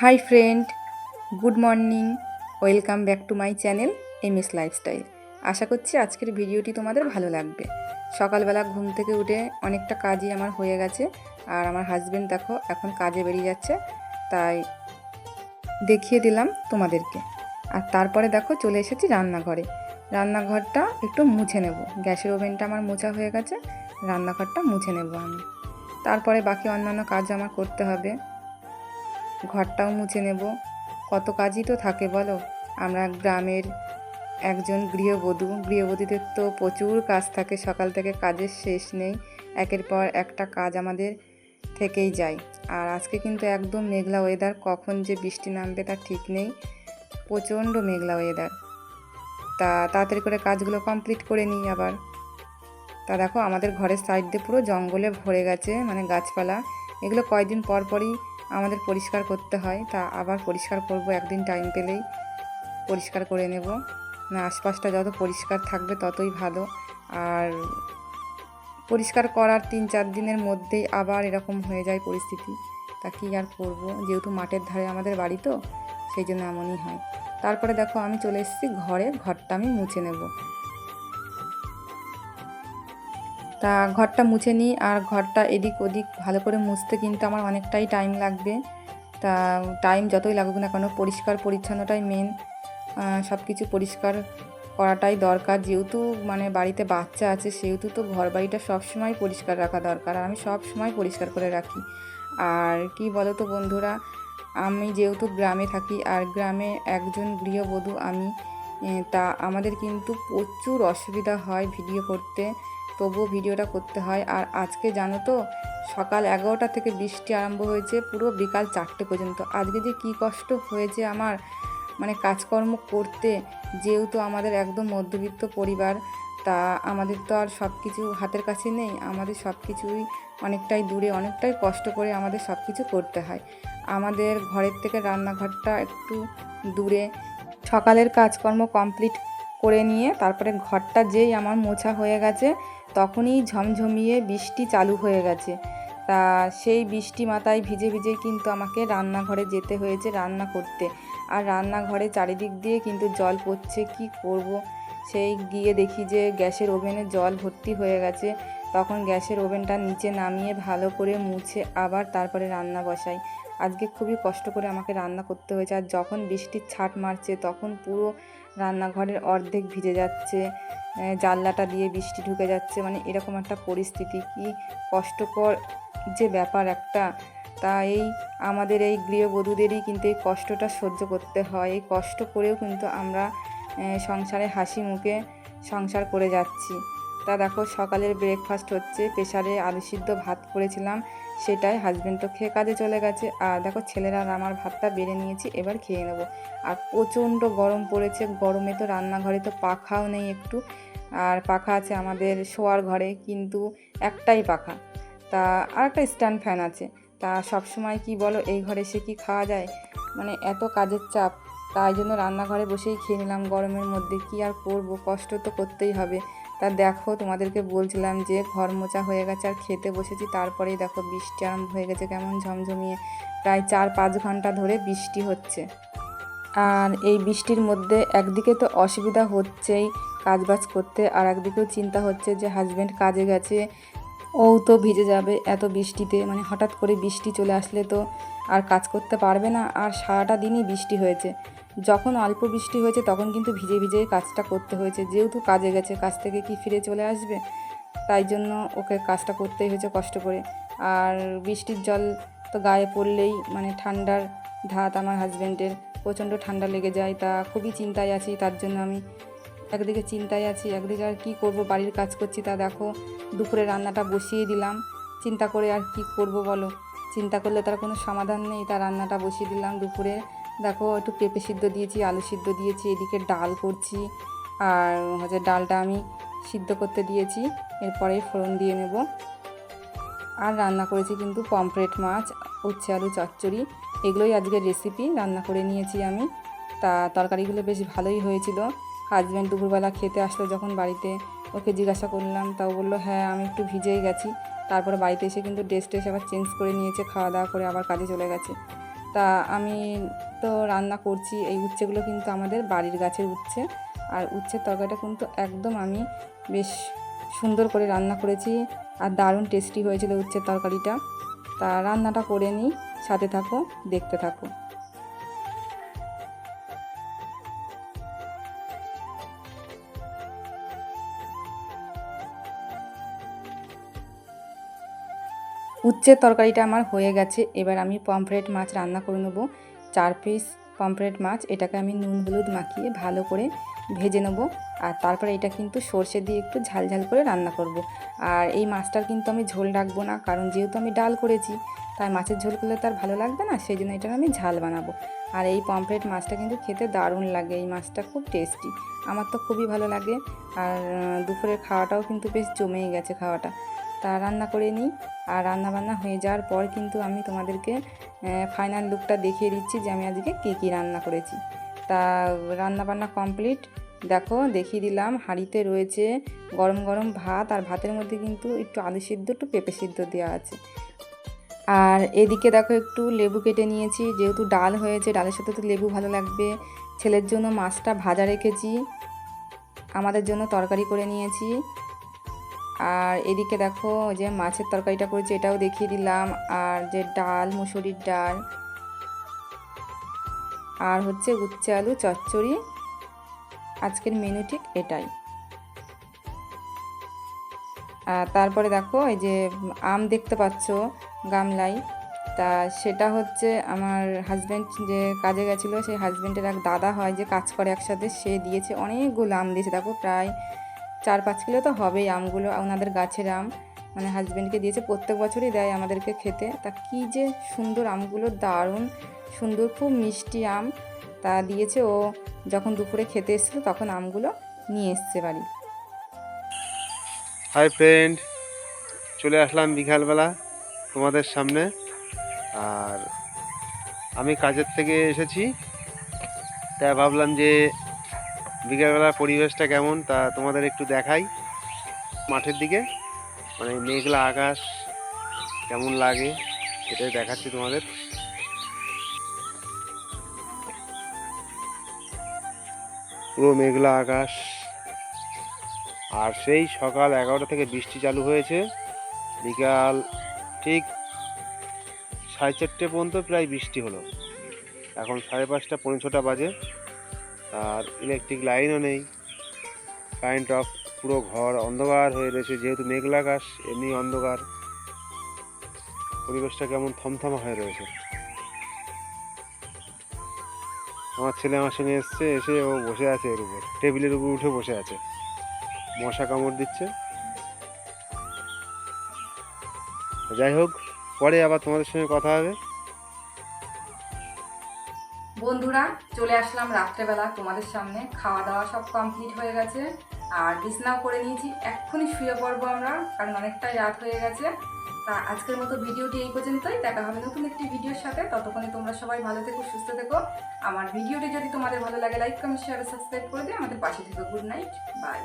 Hi friend, good morning, welcome back to my channel M S lifestyle. আশা করছি আজকের ভিডিওটি তোমাদের ভালো লাগবে। সকালবেলা ঘুম থেকে উঠে অনেকটা কাজই আমার হয়ে গেছে আর আমার হাজব্যান্ড দেখো এখন কাজে বেরিয়ে যাচ্ছে, তাই দেখিয়ে দিলাম তোমাদেরকে। আর তারপরে দেখো চলে এসেছি রান্নাঘরে। রান্নাঘরটা একটু মুছে নেব। গ্যাসের ওভেনটা আমার মোছা হয়ে গেছে, রান্নাঘরটা মুছে নেব আমি। তারপরে বাকি অন্যান্য কাজ আমার করতে হবে। ঘরটাও মুছে নেব। কত কাজই তো থাকে বলো? আমরা গ্রামের একজন গৃহবধূ। গৃহবধূদের তো প্রচুর কাজ থাকে, সকাল থেকে কাজের শেষ নেই। একের পর একটা কাজ আমাদের থেকেই যায়। আর আজকে কিন্তু একদম মেঘলা ওয়েদার কখন যে বৃষ্টি নামবে তার ঠিক নেই। প্রচণ্ড মেঘলা ওয়েদার তা, তাড়াতাড়ি করে কাজগুলো কমপ্লিট করে নিই আবার। তা দেখো, আমাদের ঘরের সাইড দিয়ে পুরো জঙ্গলে ভরে গেছে মানে গাছপালা। এগুলো কয়েকদিন পর পরই আমাদের পরিষ্কার করতে হয়, তা আবার পরিষ্কার করব, একদিন টাইম পেলেই পরিষ্কার করে নেব। না, আশপাশটা যত পরিষ্কার থাকবে ততই ভালো। আর পরিষ্কার করার তিন চার দিনের মধ্যেই আবার এরকম হয়ে যায় পরিস্থিতি। তা কী আর করব? যেহেতু মাঠের ধারে আমাদের বাড়ি তো, সেই জন্য এমনই হয়। তারপরে দেখো আমি চলে এসেছি ঘরে, ঘরটা আমি মুছে নেব। তা ঘরটা মুছে নিই আর ঘরটা এদিক ওদিক ভালো করে মুছতে কিন্তু আমার অনেকটাই টাইম লাগবে। তা টাইম যতই লাগুক না কেন, পরিষ্কার পরিচ্ছন্নটাই মেন সব কিছু পরিষ্কার করাটাই দরকার। যেহেতু মানে বাড়িতে বাচ্চা আছে, সেহেতু তো ঘর বাড়িটা সবসময় পরিষ্কার রাখা দরকার। আর আমি সব সময় পরিষ্কার করে রাখি। আর কি বলো তো বন্ধুরা, আমি যেহেতু গ্রামে থাকি আর গ্রামে একজন গৃহবধূ আমি তা আমাদের কিন্তু প্রচুর অসুবিধা হয় ভিডিও করতে। তবুও ভিডিওটা করতে হয়। আর আজকে জানো তো, সকাল এগারোটা থেকে বৃষ্টি আরম্ভ হয়েছে, পুরো বিকাল চারটে পর্যন্ত। আজকে যে কী কষ্ট হয়েছে আমার মানে কাজকর্ম করতে, যেহেতু আমাদের একদম মধ্যবিত্ত পরিবার, তা আমাদের তো আর সব কিছু হাতের কাছে নেই। আমাদের সব কিছুই অনেকটাই দূরে, অনেকটাই কষ্ট করে আমাদের সব কিছু করতে হয়। আমাদের ঘরের থেকে রান্নাঘরটা একটু দূরে। সকালের কাজকর্ম কমপ্লিট করে নিয়ে, তারপরে ঘরটা যেই আমার মোছা হয়ে গেছে তখনই ঝমঝমিয়ে বৃষ্টি চালু হয়ে গেছে। তা সেই বৃষ্টি মাথায় ভিজে ভিজে কিন্তু আমাকে রান্নাঘরে যেতে হয়েছে রান্না করতে। আর রান্নাঘরে চারিদিক দিয়ে কিন্তু জল পড়ছে, কি করব? সেই গিয়ে দেখি যে গ্যাসের ওভেনে জল ভর্তি হয়ে গেছে। তখন গ্যাসের ওভেনটা নিচে নামিয়ে ভালো করে মুছে আবার তারপরে রান্না বসাই। আজকে খুবই কষ্ট করে আমাকে রান্না করতে হয়েছে আর যখন বৃষ্টির ছাট মারছে তখন পুরো রান্নাঘরের অর্ধেক ভিজে যাচ্ছে জানলাটা দিয়ে বৃষ্টি ঢুকে যাচ্ছে মানে এরকম একটা পরিস্থিতি। কি কষ্টকর যে ব্যাপার একটা। তা এই আমাদের এই গৃহবধূদেরই কিন্তু এই কষ্টটা সহ্য করতে হয়। এই কষ্ট করেও কিন্তু আমরা সংসারে হাসি মুখে সংসার করে যাচ্ছি। তা দেখো, সকালের ব্রেকফাস্ট হচ্ছে। প্রেশারে আলু সিদ্ধ ভাত করেছিলাম। সেটাই হাজব্যান্ড তো খেয়ে কাজে চলে গেছে। আর দেখো, ছেলেরা আমার ভাতটা বেড়ে নিয়েছি, এবার খেয়ে নেব। আর প্রচণ্ড গরম পড়েছে। গরমে তো রান্নাঘরে তো পাখাও নেই একটু। আর পাখা আছে আমাদের শোয়ার ঘরে, কিন্তু একটাই পাখা। তা আর একটা স্ট্যান্ড ফ্যান আছে। তা সব সময় কি বলো, এই ঘরে সে কি খাওয়া যায়? মানে এত কাজের চাপ। তাই জন্য রান্নাঘরে বসেই খেয়ে নিলাম গরমের মধ্যে। কি আর করব? কষ্ট তো করতেই হবে। তা দেখো, তোমাদেরকে বলছিলাম যে ঘর মোচা হয়ে গেছে আর খেতে বসেছি। তারপরেই দেখো বৃষ্টি আরম্ভ হয়ে গেছে, কেমন ঝমঝমিয়ে। প্রায় চার পাঁচ ঘণ্টা ধরে বৃষ্টি হচ্ছে। আর এই বৃষ্টির মধ্যে একদিকে তো অসুবিধা হচ্ছেই কাজবাজ করতে, আর একদিকেও চিন্তা হচ্ছে যে হাজব্যান্ড কাজে গেছে, ও তো ভিজে যাবে এত বৃষ্টিতে। মানে হঠাৎ করে বৃষ্টি চলে আসলে তো আর কাজ করতে পারবে না, আর সারাটা দিনই বৃষ্টি হয়েছে। যখন অল্প বৃষ্টি হয়েছে তখন কিন্তু ভিজে ভিজেই কাজটা করতে হয়েছে। যেহেতু কাজে গেছে, কাজ থেকে কি ফিরে চলে আসবে? তাই জন্য ওকে কাজটা করতেই হয়েছে কষ্ট করে। আর বৃষ্টির জল তো গায়ে পড়লেই মানে ঠান্ডার ধাত আমার হাজব্যান্ডের প্রচণ্ড ঠান্ডা লেগে যায়, তা খুবই চিন্তায় আছি, তার জন্য আমি একদিকে চিন্তায় আছি, একদিকে আর কী করব, বাড়ির কাজ করছি, তা দেখো দুপুরে রান্নাটা বসিয়ে দিলাম। চিন্তা করে আর কি করব বলো? চিন্তা করলে তার কোনো সমাধান নেই, তা রান্নাটা বসিয়ে দিলাম দুপুরে। দেখো, একটু পেঁপে সিদ্ধ দিয়েছি, আলু সিদ্ধ দিয়েছি, এদিকে ডাল করছি, আর হচ্ছে ডালটা আমি সিদ্ধ করতে দিয়েছি, এরপরে ফোড়ন দিয়ে নেব। আর রান্না করেছি কিন্তু পমফ্রেট মাছ, উচ্ছে আলু চচ্চড়ি, এগুলোই আজকের রেসিপি রান্না করে নিয়েছি আমি। তা তরকারিগুলো বেশ ভালোই হয়েছিল। হাজব্যান্ড দুপুরবেলা খেতে আসলো যখন বাড়িতে, ওকে জিজ্ঞাসা করলাম, তাও বলল হ্যাঁ আমি একটু ভিজেই গেছি। তারপরে বাড়িতে এসে কিন্তু ড্রেস ট্রেস আবার চেঞ্জ করে নিয়েছে খাওয়া দাওয়া করে আবার কাজে চলে গেছে। তা আমি তো রান্না করছি, এই উচ্ছেগুলো কিন্তু আমাদের বাড়ির গাছের উচ্ছে। আর উচ্ছের তরকারিটা কিন্তু একদম আমি বেশ সুন্দর করে রান্না করেছি আর দারুণ টেস্টি হয়েছিল উচ্ছের তরকারিটা। তা রান্নাটা করে নিই, সাথে থাকো, দেখতে থাকো। উচ্ছের তরকারিটা আমার হয়ে গেছে। এবার আমি পমফ্রেট মাছ রান্না করে নেব। চার পিস পমফ্রেট মাছ, এটাকে আমি নুন হলুদ মাখিয়ে ভালো করে ভেজে নেব। আর তারপরে এটা কিন্তু সর্ষে দিয়ে একটু ঝাল ঝাল করে রান্না করব। আর এই মাছটার কিন্তু আমি ঝোল রাখব না, কারণ যেহেতু আমি ডাল করেছি, তাই মাছের ঝোল করলে তার ভালো লাগবে না, সেই জন্য এটার আমি ঝাল বানাবো। আর এই পমফ্রেট মাছটা কিন্তু খেতে দারুণ লাগে, এই মাছটা খুব টেস্টি। আমার তো খুবই ভালো লাগে। আর দুপুরের খাওয়াটাও কিন্তু বেশ জমেই গেছে খাওয়াটা। তা রান্না করে নিই। আর রান্না বান্না হয়ে যাওয়ার পর কিন্তু আমি তোমাদেরকে ফাইনাল লুকটা দেখিয়ে দিচ্ছি যে আমি আজকে কী কী রান্না করেছি। তা রান্না বান্না কমপ্লিট দেখো, দেখিয়ে দিলাম, হাঁড়িতে রয়েছে গরম গরম ভাত আর ভাতের মধ্যে কিন্তু একটু আলু সিদ্ধ, একটু পেঁপে সিদ্ধ দেওয়া আছে। আর এদিকে দেখো, একটু লেবু কেটে নিয়েছি। যেহেতু ডাল হয়েছে, ডালের সাথে তো লেবু ভালো লাগবে। ছেলের জন্য মাছটা ভাজা রেখেছি। আমাদের জন্য তরকারি করে নিয়েছি। আর এদিকে দেখো যে মাছের তরকারিটা করেছি, এটাও দেখিয়ে দিলাম। আর যে ডাল, মুসুরির ডাল। আর হচ্ছে উচ্ছে আলু, চচ্চড়ি। আজকের মেনু ঠিক এটাই। তারপরে দেখো, এই যে আম দেখতে পাচ্ছ গামলাই তা সেটা হচ্ছে আমার হাজব্যান্ড যে কাজে গেছিল, সেই হাজব্যান্ডের এক দাদা হয় যে কাজ করে একসাথে, সে দিয়েছে, অনেকগুলো আম দিয়েছে। দেখো প্রায় চার পাঁচ কিলো তো হবেই আমগুলো, ওনাদের গাছের আম। মানে হাজব্যান্ডকে দিয়েছে, প্রত্যেক বছরই দেয় আমাদেরকে খেতে। তা কী যে সুন্দর আমগুলো, দারুণ সুন্দর, খুব মিষ্টি আম। তা দিয়েছে ও যখন দুপুরে খেতে এসেছিল তখন আমগুলো নিয়ে এসছে বাড়ি। হাই ফ্রেন্ড চলে আসলাম বিকালবেলা তোমাদের সামনে। আর আমি কাজের থেকে এসেছি। তাই ভাবলাম যে বিকালবেলার পরিবেশটা কেমন তা তোমাদের একটু দেখাই। মাঠের দিকে মানে মেঘলা আকাশ কেমন লাগে সেটাই দেখাচ্ছি তোমাদের। পুরো মেঘলা আকাশ। আর সেই সকাল এগারোটা থেকে বৃষ্টি চালু হয়েছে। বিকাল ঠিক সাড়ে চারটে পর্যন্ত প্রায় বৃষ্টি হলো। এখন সাড়ে পাঁচটা, পৌনে ছটা বাজে। আর ইলেকট্রিক লাইনও নেই। কারেন্ট অফ পুরো ঘর অন্ধকার হয়ে রয়েছে, যেহেতু মেঘলা আকাশ এমনি অন্ধকার। পরিবেশটা কেমন থমথমা হয়ে রয়েছে। আমার ছেলে আমার সঙ্গে এসছে, এসে ও বসে আছে এর উপর, টেবিলের উপর উঠে বসে আছে। মশা কামড় দিচ্ছে। যাই হোক, পরে আবার তোমাদের সঙ্গে কথা হবে। বন্ধুরা, চলে আসলাম রাত্রেবেলা তোমাদের সামনে। খাওয়া দাওয়া সব কমপ্লিট হয়ে গেছে। আর বিছনাও করে নিয়েছি। এক্ষুনি শুয়ে পড়ব আমরা, কারণ অনেকটাই রাত হয়ে গেছে। তা আজকের মতো ভিডিওটি এই পর্যন্তই। দেখা হবে নতুন একটি ভিডিওর সাথে। ততক্ষণে তোমরা সবাই ভালো থেকো, সুস্থ থেকো। আমার ভিডিওটি যদি তোমাদের ভালো লাগে লাইক কমেন্ট শেয়ার সাবস্ক্রাইব করে দিও। আমাদের পাশে থেকো। Good night bye